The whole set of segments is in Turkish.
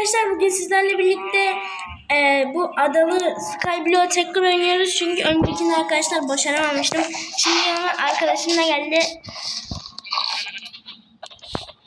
Arkadaşlar bugün sizlerle birlikte e, bu adalı Sky Blue tekrar oynuyoruz. Çünkü öncekinde arkadaşlar başaramamıştım. Şimdi yanıma arkadaşım da geldi.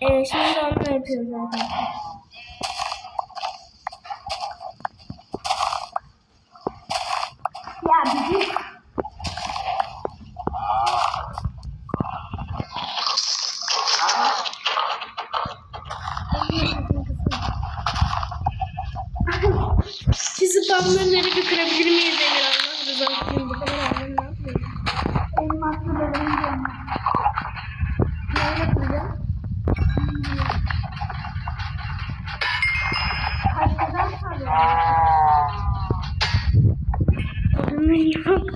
E, şimdi de onunla yapıyoruz arkadaşlar. Ya bizim Spamları bir kırabilir miyiz? Emir Allah rızası için bu kadar annem ne yapıyor? elmaslı bölümü diyorum. Ne yapacağım? Kaçtadan sonra Adamın yok.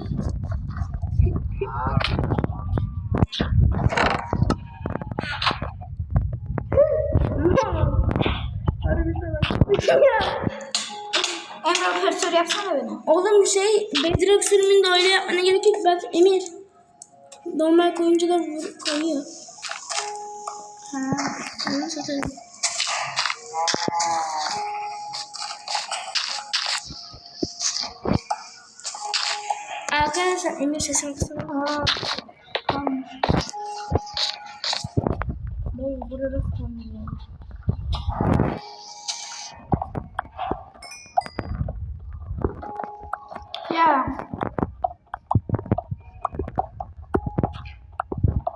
Harbi salak. Emre operatör yapsana beni. Oğlum şey Bedrock sürümünde öyle yapmana gerek yok. Bak Emir. Normal koyunca da vur, koyuyor. Ha. Onu satarım. Arkadaşlar Emir sesini kısana. Aa. Tamam. Bey burada sanırım. Ya.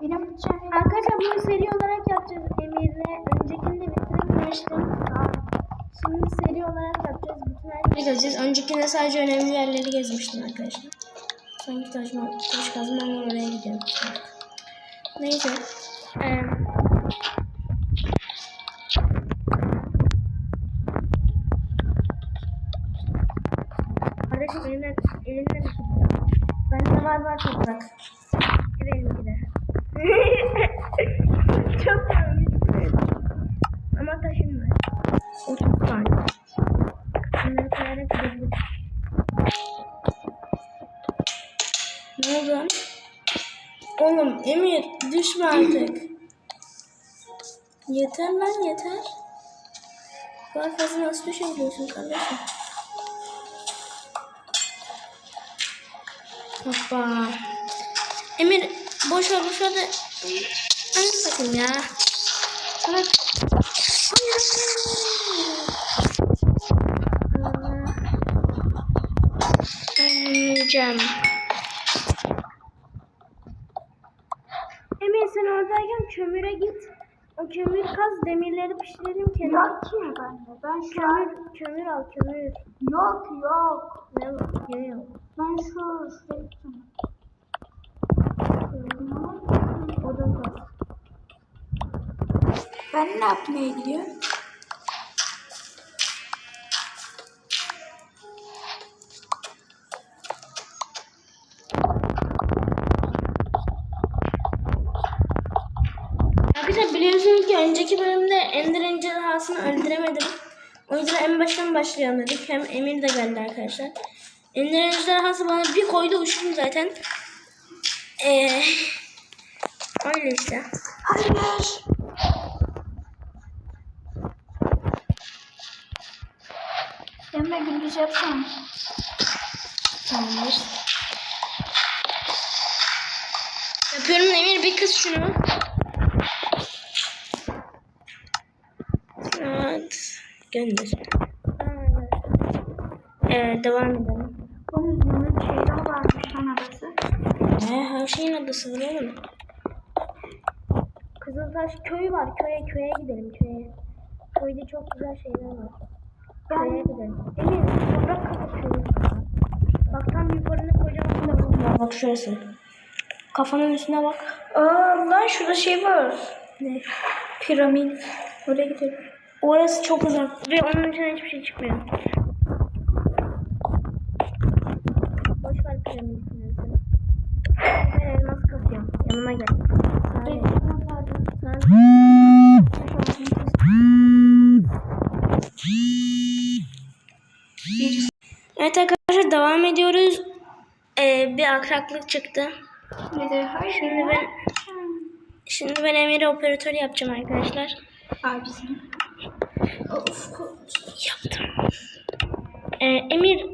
Benim bütçem Arkadaşlar bunu seri olarak yapacağız Emir'le. Öncekinde bitirmiştim. Şimdi seri olarak yapacağız. Bütün her yeri gezeceğiz. Öncekinde sadece önemli yerleri gezmiştim arkadaşlar. Sanki taş, taş kazmam var oraya gidiyorum. Neyse. Ee, Kardeşim elinden, elinden toprak. Bende var var toprak. Düşme artık. yeter lan yeter. Kadar fazla nasıl düşebiliyorsun kardeşim? Hoppa. Emir boş ver boş ver de. Sakın ya. Bırak. Yiyeceğim. Emir sen oradayken kömüre git. O kömür kaz demirleri pişirelim kenara. yok ki bende. Ben şu an Kömür, kömür al kömür. yok yok. Ne var? Ne yok? Ben şu şuraya gideceğim. Odun kaz. Ben ne yapmaya gidiyorum? Baştan başlayalım dedik. Hem Emir de geldi arkadaşlar. Ender ejderhası bana bir koydu uçtum zaten. Ee, öyle işte. Hayır. Emre gündüz yapsana. Tamamdır. Yapıyorum Emir bir kız şunu. Evet. Gönder. Ee, devam edelim. Onun zümrüt şeyden varmış lan arası. He, her şeyin adası var oğlum. Kızıltaş köyü var. Köye köye gidelim köye. Köyde çok güzel şeyler var. Köye gidelim. Emin toprak kapatıyor. Bak tam yukarına kocaman da bulun var. Bak şurası. Kafanın üstüne bak. Aa lan şurada şey var. Ne? Piramit. Oraya gidelim. Orası çok uzak ve onun içine hiçbir şey çıkmıyor. Boş ver piramidin üstüne. Ben elmas kasıyorum. Yanıma gel. Evet arkadaşlar devam ediyoruz. Ee, bir aksaklık çıktı. Şimdi ben şimdi ben Emir'e operatör yapacağım arkadaşlar. Abisini. Of. Yaptım. Ee, Emir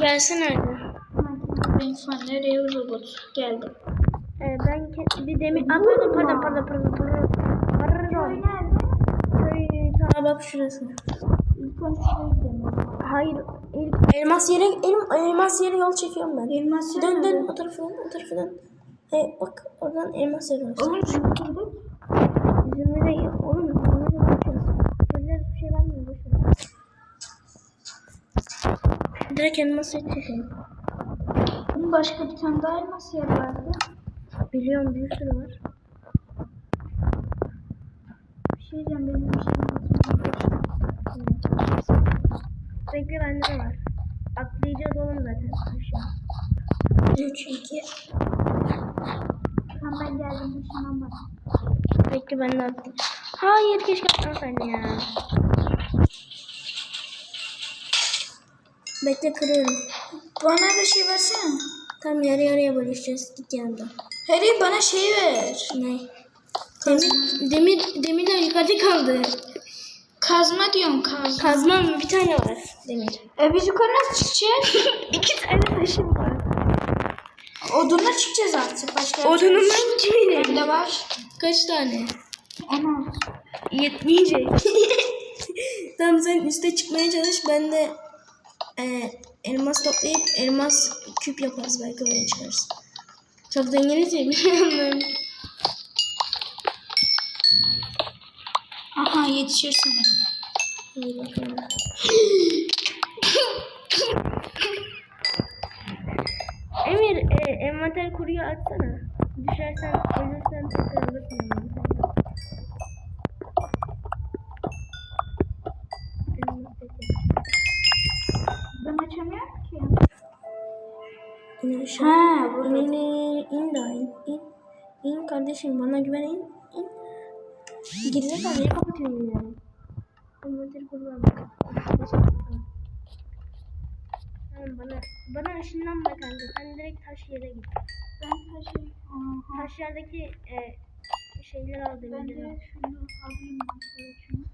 versene. Ben nereye robot geldi. Ee, ben bir demir... Aa, pardon pardon pardon pardon pardon. Pardon. Köy ta bak şurası. Hayır. ilk- elmas yere el, elmas yere yol çekiyorum ben. Elmas yer Dön nerede? dön o tarafından o tarafından. Hey bak oradan elmas yere. Oğlum şunu kırdık. Zümrüde oğlum zümrüde bakıyoruz. Zümrüde bir şey vermiyor boş ver. Direkt elmas yere çekelim. Başka bir tane daha elmas yer vardı. Biliyorum bir sürü var. Bir şey diyeceğim benim bir şeyim Bekle bende de var. Atlayacağız oğlum zaten. Aşağı. 3, 2. Tamam ben geldim. Şundan bak. Bekle ben de atlayayım. Hayır keşke atlasaydın ya. Bekle kırıyorum. Bana da şey versene. Tam yarı yarıya bölüşeceğiz. Git yanımda. Harry bana şey ver. Ne? Demir, demir, demirler yukarıda kaldı. Kazma diyorum kazma. Kazmam bir tane var demir. E biz yukarı nasıl çıkacağız? İki tane taşım var. Odunla çıkacağız artık. Başka Odunum ben kimin? Bende var. Kaç tane? 16. Yetmeyecek. tamam sen üste çıkmaya çalış. Ben de e, elmas toplayıp elmas küp yaparız. Belki oraya çıkarız. Çok dengeli değil Aha yetişirsin. İyi bakalım. Emir e, envanter kuruyu açsana. Düşersen ölürsen tekrar alırsın envanteri. Elmas tekrar. Ben açamıyorum ki. Ha, burada. in, in, in daha in, in. İn kardeşim bana güven in, in. Gerizekalı niye kapatıyorsun yani? Envanteri kurban bak. Tamam bana, bana ışınlanma kanka. Sen direkt taş yere git. Ben taşı. Aha. Taşlardaki e, şeyleri al Ben de şunu alayım. şunu.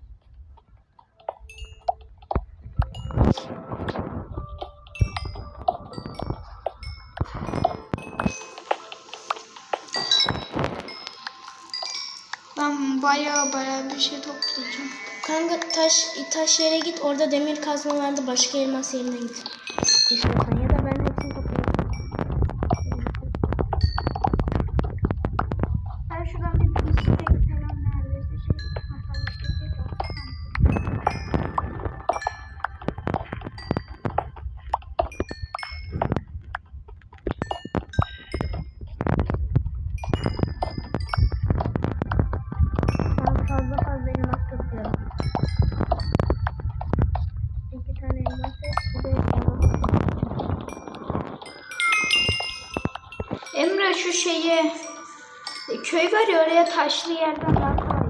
Baya baya bir şey toplayacağım. Kanka taş taş yere git. Orada demir kazma vardı. Başka elmas yerine git. İstiyorsan taşlı yerden daha kolay.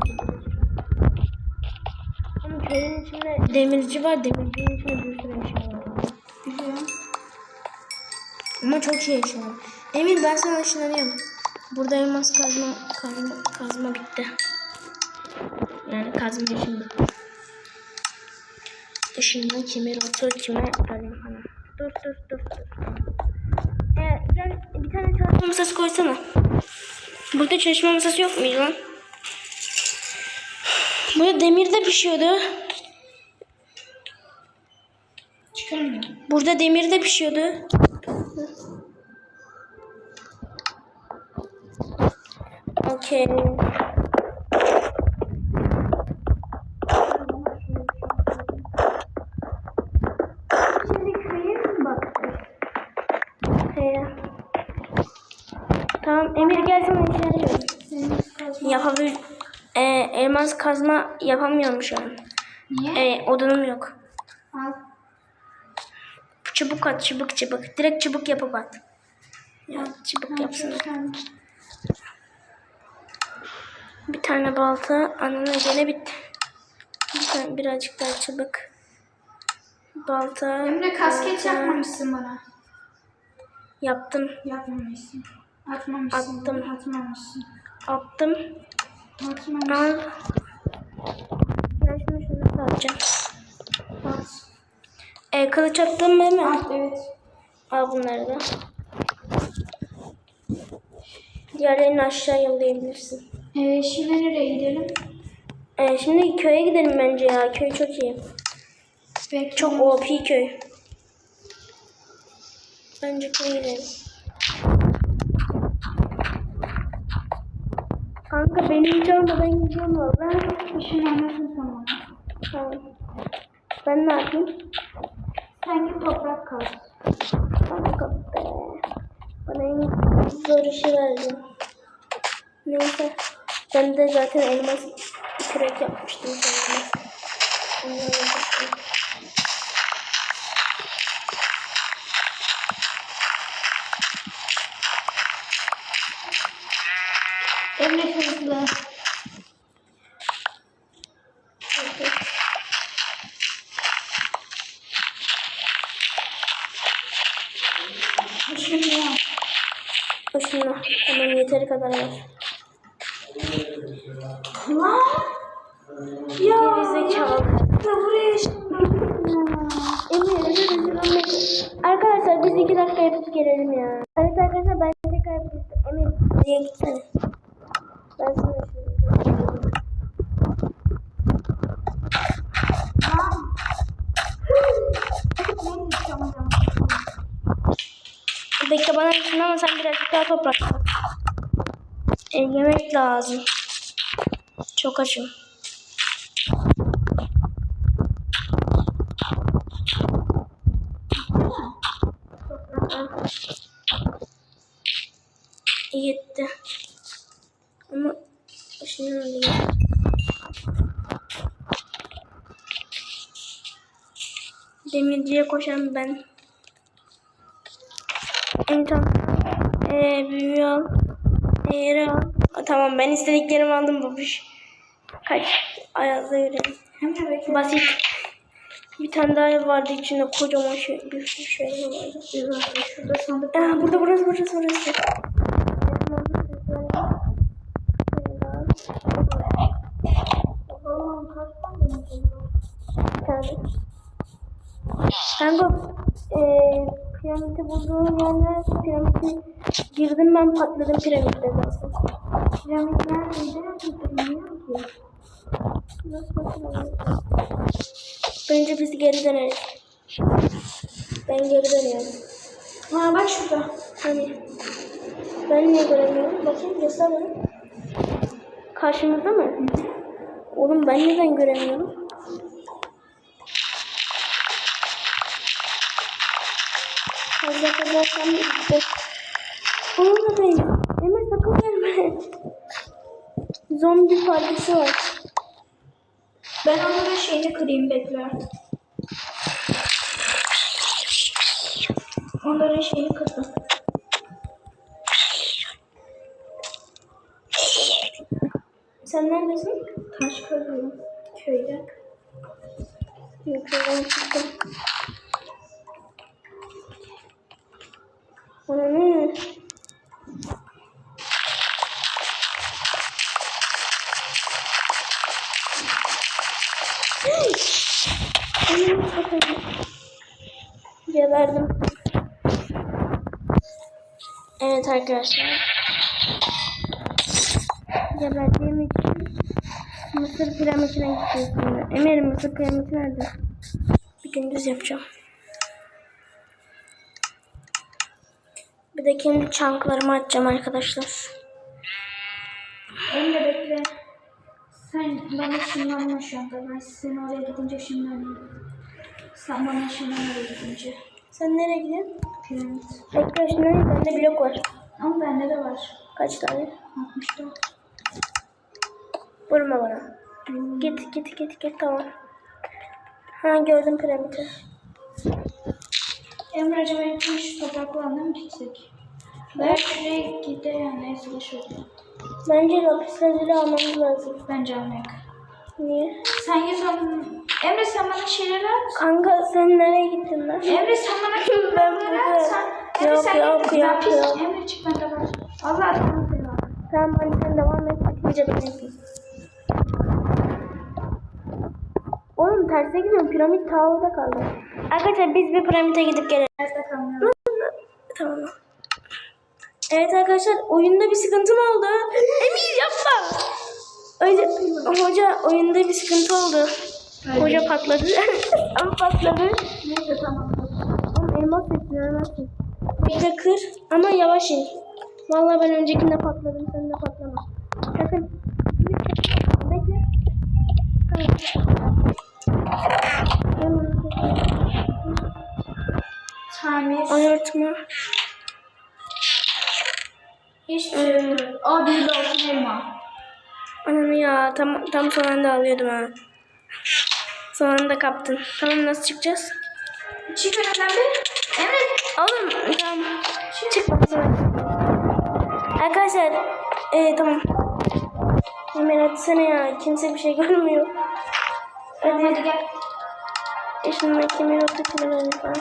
Ama köyün içinde demirci var. Demircinin içinde bir sürü eşya var. Biliyorum. Ama çok şey eşya var. Emir ben sana ışınlanıyorum. Burada elmas kazma, kazma, kazma bitti. Yani kazma işim bitti. Işınlan kemir otur kime alayım sana. Dur dur dur dur. Ee, gel bir tane çalışma masası koysana. Burada çalışma masası yok muydu lan? Burada demir de pişiyordu. Çıkarmıyorum. Burada demir de pişiyordu. Okey. Şimdi köye mi bakacağız? Ee, Tamam Emir gel sana işaret Deniz kazma. Yapabil... Ee, elmas kazma yapamıyorum şu an. Niye? Ee, odunum yok. Al. Çubuk at çubuk çubuk. Direkt çubuk yapıp at. Ya çubuk yapsın. Bir tane balta. Ananın gene bitti. Bir tane birazcık daha çubuk. Balta. Emre kasket balta. yapmamışsın bana. Yaptım. Yapmamışsın. Atmamışsın. Attım. Atmamışsın. Attım. Al. Gel şunu şunu. atacağım. E, kılıç attım değil mi? Evet. Al bunları da. Diğerlerini aşağı yollayabilirsin. Ee, şimdi nereye gidelim? E, şimdi köye gidelim bence ya. Köy çok iyi. Peki. Çok OP köy. Bence köye gidelim. Kanka beni hiç almadan gidiyorum valla. İşin anlasın sana. Tamam. Ben ne yapayım? Sen git toprak kaz. Kanka be. Bana en zor işi verdi. Neyse. Ben de zaten elmas kürek yapmıştım. Onları yapmıştım. Emre hızlı. Şimdi yap. Boşuna. Tamam yeteri kadar var. Lan. Ya. Gerizekalı. Ya buraya şimdi. Emir, özür dilerim. Arkadaşlar biz iki dakika yapıp gelelim ya. Evet arkadaşlar ben tekrar yapacağım. Emir buraya gitsene. Ben sana şunu Lan. Ne diyeceğim ya? Dakika bana düşün ama sen birazcık daha toprak. E, yemek lazım. Çok açım. Yetti. Ama şimdi öyle Demirciye koşan ben. Enton. Eee büyüyor. Eğri al. Aa, Tamam ben istediklerimi aldım babuş. Kaç. Ayazda görelim. Basit. Bir tane daha vardı içinde kocaman şey, bir şey vardı. Şurada sandık. Aa, burada burası burası burası. Kanka eee piramidi bulduğum yerler piramidi girdim ben patladım piramitte zaten. Piramit neredeydi? Bilmiyorum ki. Nasıl patladım? Bence biz geri döneriz. Ben geri dönüyorum. Ha bak şurada. Hani ben niye göremiyorum? Bakayım göster bana. Karşımızda mı? Oğlum ben neden göremiyorum? Kazarsam gitti. Oradayım. Emir sakın gelme. Zombi partisi var. Ben onların şeyini kırayım bekle. Onların şeyini kırdım. Sen neredesin? Taş kırıyorum. Köyde. Yukarıdan çıktım. Ana ne? Anam sakın. Geberdim. Evet arkadaşlar. Geberdiğim için Mısır piramitine gideceğiz. Emir Mısır piramidi nerede? Bir gündüz yapacağım. Bir de kendi çanklarımı açacağım arkadaşlar. Emre bekle. Sen bana ışınlanma şu anda. Ben seni oraya gidince ışınlanıyorum. Sen bana ışınlan oraya gidince. Sen nereye gidiyorsun? Piramit. Şimdi bende blok var. Ama bende de var. Kaç tane? 64. Vurma bana. Git git git git tamam. Ha gördüm piramidi. Emre acaba hepimiz şu topraklarına mı gitsek? Ben şuraya gidelim. Neyse de şurada. Bence lapis lazuli almamız lazım. Bence almayak. Niye? Sen git onun... Emre sen bana şeyleri at. Kanka sen nereye gittin lan? Emre sen bana Ben burada. Sen... Emre Yok, sen yok, git. yok, Ben pis-. Emre çık bende var. Allah var. Tamam sen devam et. Bitince ben yapayım. Oğlum terse gidiyorum. Piramit ta orada kaldı. Arkadaşlar biz bir piramite gidip gelelim. Tamam. Evet arkadaşlar oyunda bir sıkıntı mı oldu? Emir yapma. Öyle, hoca oyunda bir sıkıntı oldu. Hoca patladı. Ama patladı. Neyse tamam. Oğlum elmas bekliyor nasıl? Bekle kır ama yavaş in. Vallahi ben öncekinde patladım sen de patlama. Sakın. Bekle. Tamir. Ayırtma. Şey yok. Aa bir de elma. Ananı ya tam, tam son anda alıyordum ha. Son anda kaptın. Tamam nasıl çıkacağız? Çık bir. Emre. Oğlum tamam. Çık bakalım. Arkadaşlar ee, tamam. Hemen atsana ya. Kimse bir şey görmüyor. Hadi Hadi. gel. E şundan kemer oturtulur falan.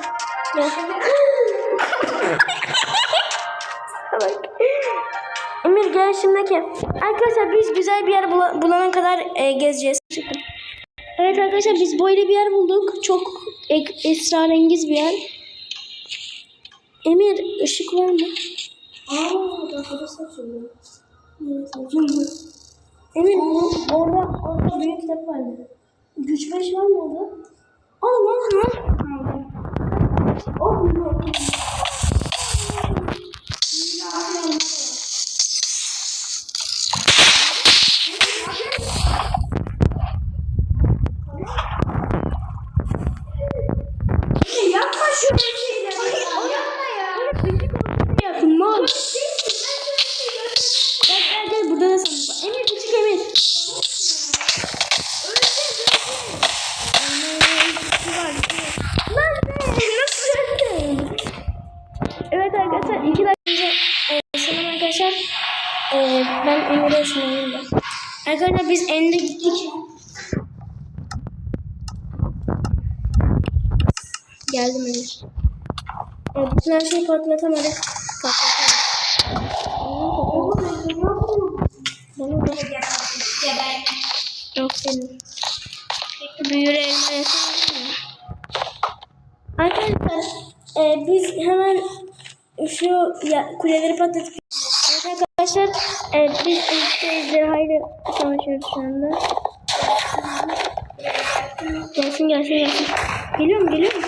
Salak. Emir gel şimdiki. Arkadaşlar biz güzel bir yer bula- bulana kadar e, gezeceğiz. Evet arkadaşlar biz böyle bir yer bulduk. Çok ek- esrarengiz bir yer. Emir ışık var mı? Aa daha da saçılıyor. Emir orada orada büyük kitap vardı. Güç 5 var mı orada? Oğlum. Oğlum. Ben ışınlanayım da. Arkadaşlar biz End'e gittik. Geldim Emir. E, bütün her şeyi patlatamadık. Patlatamadık. Bana da yok senin. Büyür elma. Arkadaşlar e, biz hemen şu ya, kuleleri patlatıp arkadaşlar e, biz ejderhayla savaşıyoruz şu anda. Gelsin gelsin gelsin. Geliyor mu geliyor mu?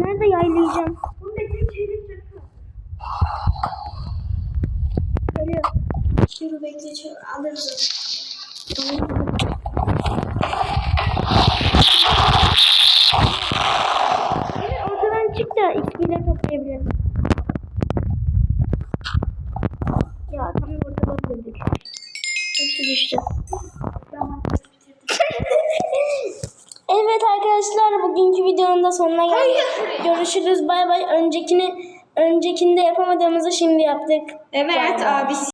Nerede yaylayacağım? Geliyor. Dur bekle çabuk alırız. Ortadan çık da XP'leri toplayabilirim. Arkadaşlar bugünkü videonun da sonuna geldik. Görüşürüz bay bay. Öncekini öncekinde yapamadığımızı şimdi yaptık. Evet abisi.